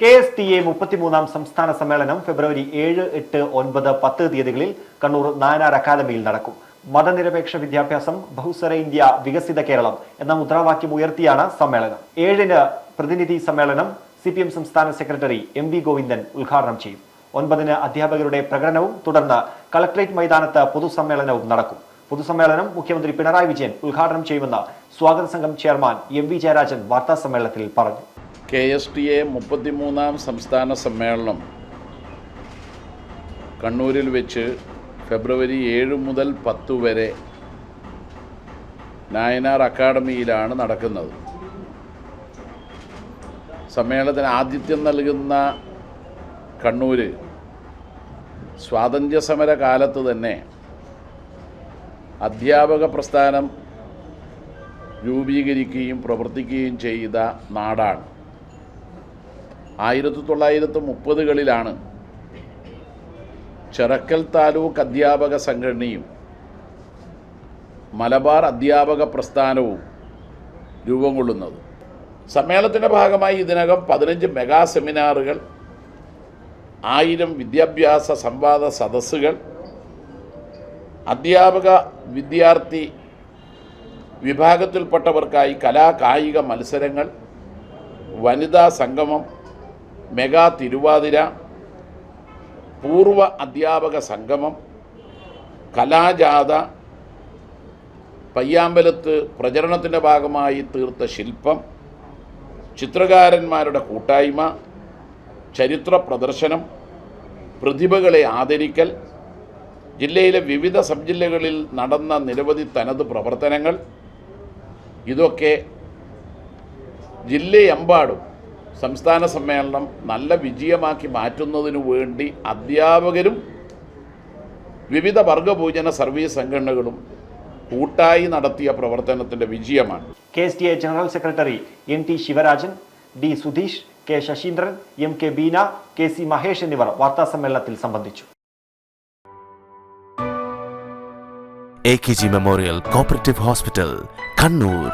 K S T A മുപ്പത്തിമൂന്നാം സംസ്ഥാന സമ്മേളനം ഫെബ്രുവരി ഏഴ് എട്ട് ഒൻപത് പത്ത് തീയതികളിൽ കണ്ണൂർ നാനാർ അക്കാദമിയിൽ നടക്കും. മതനിരപേക്ഷ വിദ്യാഭ്യാസം ബഹുസ്വര ഇന്ത്യ വികസിത കേരളം എന്ന മുദ്രാവാക്യം ഉയർത്തിയാണ് സമ്മേളനം. ഏഴിന് പ്രതിനിധി സമ്മേളനം സി പി എം സംസ്ഥാന സെക്രട്ടറി എം വി ഗോവിന്ദൻ ഉദ്ഘാടനം ചെയ്യും. ഒൻപതിന് അധ്യാപകരുടെ പ്രകടനവും തുടർന്ന് കളക്ടറേറ്റ് മൈതാനത്ത് പൊതുസമ്മേളനവും നടക്കും. പൊതുസമ്മേളനം മുഖ്യമന്ത്രി പിണറായി വിജയൻ ഉദ്ഘാടനം ചെയ്യുമെന്ന് സ്വാഗത സംഘം ചെയർമാൻ എം വി ജയരാജൻ വാർത്താസമ്മേളനത്തിൽ പറഞ്ഞു. കെ എസ് ടി എ മുപ്പത്തിമൂന്നാം സംസ്ഥാന സമ്മേളനം കണ്ണൂരിൽ വെച്ച് ഫെബ്രുവരി ഏഴ് മുതൽ പത്ത് വരെ നായനാർ അക്കാഡമിയിലാണ് നടക്കുന്നത്. സമ്മേളനത്തിന് ആതിഥ്യം നൽകുന്ന കണ്ണൂർ സ്വാതന്ത്ര്യസമര കാലത്ത് തന്നെ അധ്യാപക പ്രസ്ഥാനം രൂപീകരിക്കുകയും പ്രവർത്തിക്കുകയും ചെയ്ത നാടാണ്. ആയിരത്തി തൊള്ളായിരത്തി മുപ്പതുകളിലാണ് ചെറക്കൽ താലൂക്ക് അധ്യാപക സംഘടനയും മലബാർ അധ്യാപക പ്രസ്ഥാനവും രൂപം കൊള്ളുന്നത്. സമ്മേളനത്തിന്റെ ഭാഗമായി ഇതിനകം പതിനഞ്ച് മെഗാ സെമിനാറുകൾ ആയിരം വിദ്യാഭ്യാസ സംവാദ സദസ്സുകൾ അധ്യാപക വിദ്യാർത്ഥി വിഭാഗത്തിൽപ്പെട്ടവർക്കായി കലാ കായിക മത്സരങ്ങൾ വനിതാ സംഗമം മെഗാ തിരുവാതിര പൂർവ അധ്യാപക സംഗമം കലാജാഥ പയ്യാമ്പലത്ത് പ്രചരണത്തിന്റെ ഭാഗമായി തീർത്ത ശില്പം ചിത്രകാരന്മാരുടെ കൂട്ടായ്മ ചരിത്ര പ്രദർശനം പ്രതിഭകളെ ആദരിക്കൽ ജില്ലയിലെ വിവിധ സബ് ജില്ലകളിൽ നടന്ന നിരവധി തനത് പ്രവർത്തനങ്ങൾ ഇതൊക്കെ ജില്ലയെമ്പാടും സംസ്ഥാന സമ്മേളനം നല്ല വിജയമാക്കി മാറ്റുന്നതിനു വേണ്ടി അധ്യാപകരും വിവിധ വർഗഭോജന സർവീസ് സംഘടനകളും കൂട്ടായി നടത്തിയ പ്രവർത്തനത്തിന്റെ വിജയമാണ്. K S T A general secretary N T Sivarajan D Sudheesh K Sasheendran M K Beena K C Mahesh എന്നിവർ വാർത്താസമ്മേളനത്തിൽ സംബന്ധിച്ചു. A K G memorial cooperative hospital Kannur.